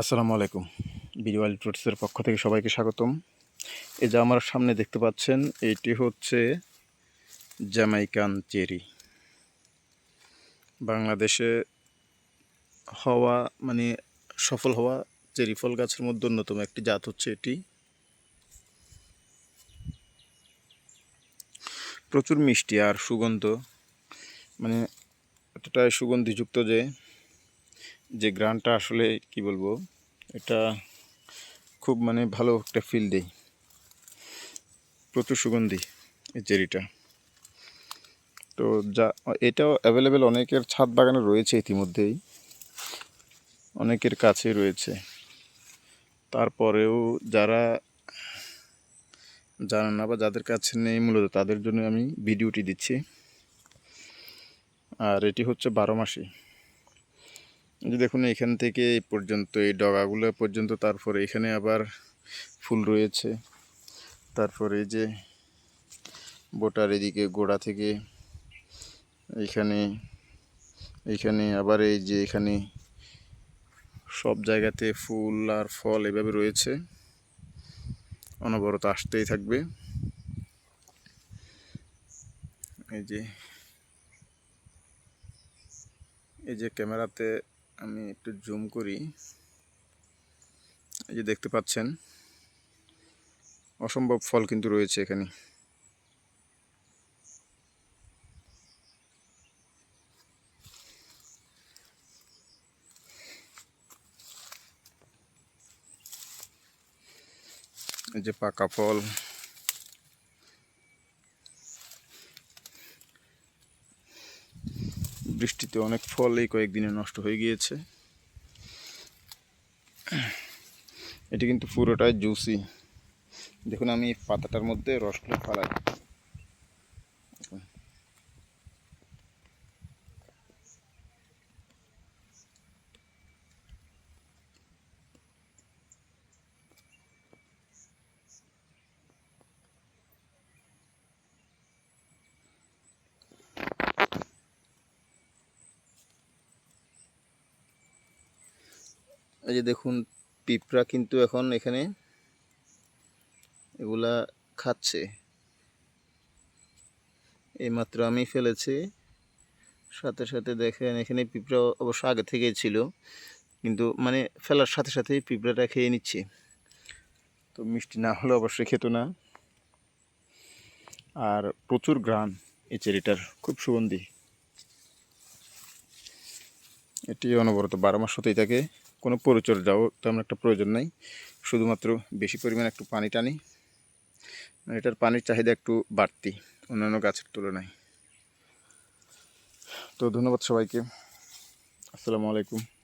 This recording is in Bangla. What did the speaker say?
আসসালামু আলাইকুম। বিডিওয়াল ফ্রুটসের পক্ষ থেকে সবাইকে স্বাগতম। এই যে আমার সামনে দেখতে পাচ্ছেন, এটি হচ্ছে জ্যামাইকান চেরি। বাংলাদেশে হওয়া মানে সফল হওয়া চেরি ফল গাছের মধ্যে অন্যতম একটি জাত হচ্ছে এটি। প্রচুর মিষ্টি আর সুগন্ধ মানে এতটাই সুগন্ধিযুক্ত যে যে গ্রানটা আসলে কি বলব, এটা খুব মানে ভালো একটা ফিল দেয়। প্রচুর সুগন্ধি এই চেরিটা তো যা, এটাও অ্যাভেলেবেল অনেকের ছাদ বাগানে রয়েছে ইতিমধ্যেই, অনেকের কাছে রয়েছে। তারপরেও যারা জানেন না বা যাদের কাছে নেই মূলত তাদের জন্য আমি ভিডিওটি দিচ্ছি। আর এটি হচ্ছে বারো মাসি। যে দেখুন, এখান থেকে এই পর্যন্ত, এই ডগাগুলো পর্যন্ত, তারপরে এখানে আবার ফুল রয়েছে। তারপরে এই যে বোটার এদিকে গোড়া থেকে এইখানে এইখানে আবার এই যে এখানে সব জায়গাতে ফুল আর ফল এভাবে রয়েছে। অনবরত আসতেই থাকবে। এই যে এই যে ক্যামেরাতে আমি একটু জুম করি। এই যে দেখতে পাচ্ছেন, অসম্ভব ফল কিন্তু রয়েছে এখানে। এই যে পাকা ফল। বৃষ্টিতে অনেক ফল এই কয়েকদিনে নষ্ট হয়ে গিয়েছে। এটি কিন্তু পুরোটাই জুসি। দেখুন আমি পাতাটার মধ্যে রসগুলো ফালাই। এই যে দেখুন, পিঁপড়া কিন্তু এখন এখানে এগুলা খাচ্ছে। এইমাত্র আমি ফেলেছি। সাথে সাথে দেখেন, এখানে পিঁপড়া অবশ্য আগে থেকেই ছিল, কিন্তু মানে ফেলার সাথে সাথেই পিঁপড়াটা খেয়ে নিচ্ছে। তো মিষ্টি না হলে অবশ্যই খেত না। আর প্রচুর গ্রাম এই চেরিটার, খুব সুগন্ধি। এটি অনবরত বারো মাস হতেই থাকে। কোনো পরিচর্যাও তেমন একটা প্রয়োজন নাই। শুধুমাত্র বেশি পরিমাণে একটু পানি টানি। এটার পানির চাহিদা একটু বাড়তি অন্যান্য গাছের তুলনায়। তো ধন্যবাদ সবাইকে। আসসালামু আলাইকুম।